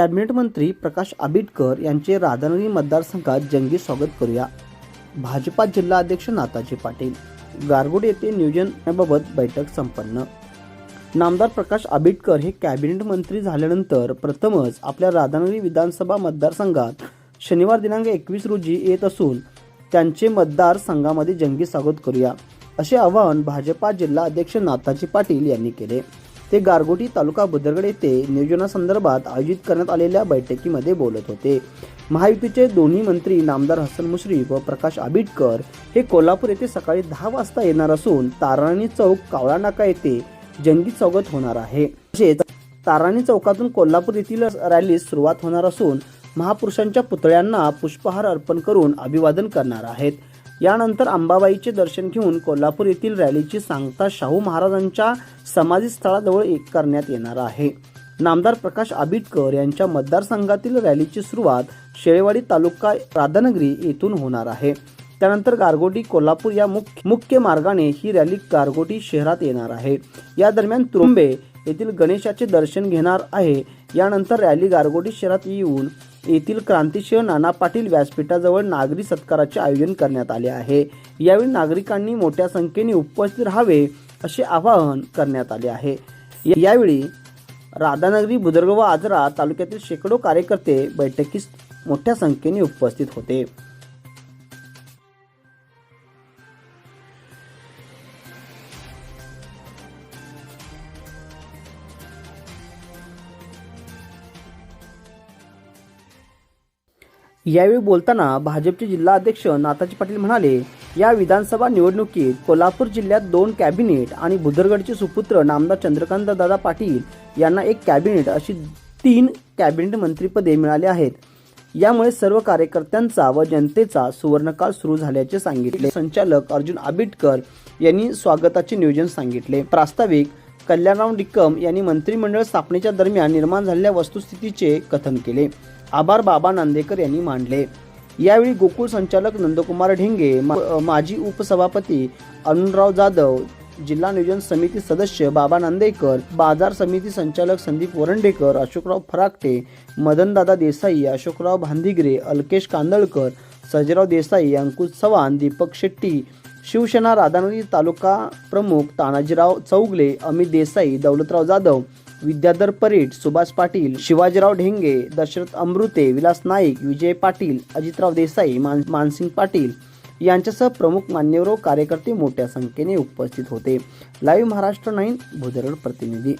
Cabinet मंत्री प्रकाश आंबेडकर यांचे राधानगरी मतदारसंघात जंगी स्वागत करूया. भाजपा जिल्हा अध्यक्ष नाताजी पाटील. गारगोड येथे नियोजनाबाबत बैठक संपन्न. नामदार प्रकाश आंबेडकर हे कॅबिनेट मंत्री झाल्यानंतर प्रथमच आपल्या राधानगरी विधानसभा मतदारसंघात शनिवार दिनांक एकवीस रोजी येत असून त्यांचे मतदारसंघामध्ये जंगी स्वागत करूया असे आवाहन भाजपा जिल्हा अध्यक्ष नाताजी पाटील यांनी केले. ते गारगोटी तालुका बुदरगड येथे नियोजनासंदर्भात आयोजित करण्यात आलेल्या बैठकीमध्ये बोलत होते. महायुतीचे दोन्ही मंत्री नामदार हसन मुश्रीफ व प्रकाश आंबेडकर हे कोल्हापूर येथे सकाळी दहा वाजता येणार असून ताराणी चौक कावळा नाका येथे जंगी स्वागत होणार आहे. तसेच ताराणी चौकातून कोल्हापूर येथील रॅलीस सुरुवात होणार असून महापुरुषांच्या पुतळ्यांना पुष्पहार अर्पण करून अभिवादन करणार आहेत. यानंतर अंबाबाईचे दर्शन घेऊन कोल्हापूर येथील रॅलीची सांगता शाहू महाराजांच्या समाधीस्थळाजवळ एक करण्यात येणार आहे. नामदार प्रकाश आबिटकर यांच्या मतदारसंघातील रॅलीची सुरुवात शेळेवाडी तालुका राधानगरी येथून होणार आहे. त्यानंतर गारगोटी कोल्हापूर या मुख्य मुख्य मार्गाने ही रॅली गारगोटी शहरात येणार आहे. या दरम्यान तुरुंबे येथील गणेशाचे दर्शन घेणार आहे. यानंतर रॅली गारगोटी शहरात येऊन येथील क्रांतिसिंह नाना पाटील व्यासपीठाजवळ नागरी सत्काराचे आयोजन करण्यात आले आहे. यावेळी नागरिकांनी मोठ्या संख्येने उपस्थित राहावे असे आवाहन करण्यात आले आहे. यावेळी राधानगरी बुदर्ग व आजरा तालुक्यातील शेकडो कार्यकर्ते बैठकीस मोठ्या संख्येने उपस्थित होते. यावेळी बोलताना भाजपचे जिल्हा अध्यक्ष नाताजी पाटील म्हणाले या विधानसभा निवडणुकीत कोल्हापूर जिल्ह्यात दोन कॅबिनेट आणि भुदरगडचे सुपुत्र नामदार चंद्रकांत दादा पाटील यांना एक कॅबिनेट अशी तीन कॅबिनेट मंत्रीपदे मिळाली आहेत. यामुळे सर्व कार्यकर्त्यांचा व जनतेचा सुवर्णकाळ सुरू झाल्याचे सांगितले. संचालक अर्जुन आंबेडकर यांनी स्वागताचे नियोजन सांगितले. प्रास्ताविक कल्याणराव निकम यांनी मंत्रिमंडळ स्थापनेच्या दरम्यान निर्माण झालेल्या वस्तुस्थितीचे कथन केले. आभार बाबा नांदेकर यांनी मांडले. यावेळी गोकुळ संचालक नंदकुमार ढेंगे मा- माजी उपसभापती अरुणराव जाधव जिल्हा नियोजन समिती सदस्य बाबा नांदेकर बाजार समिती संचालक संदीप वरंडेकर अशोकराव फराकटे मदनदादा देसाई अशोकराव भांदिगरे अल्केश कांदळकर सजराव देसाई अंकुश चव्हाण दीपक शेट्टी शिवसेना राधानगरी तालुका प्रमुख तानाजीराव चौगले अमित देसाई दौलतराव जाधव विद्याधर परेड सुभाष पाटील शिवाजीराव ढेंगे दशरथ अमृते विलास नाईक विजय पाटील अजितराव देसाई मान मानसिंग पाटील यांच्यासह प्रमुख मान्यवर कार्यकर्ते मोठ्या संख्येने उपस्थित होते. लाईव्ह महाराष्ट्र नाईन भुदरड प्रतिनिधी.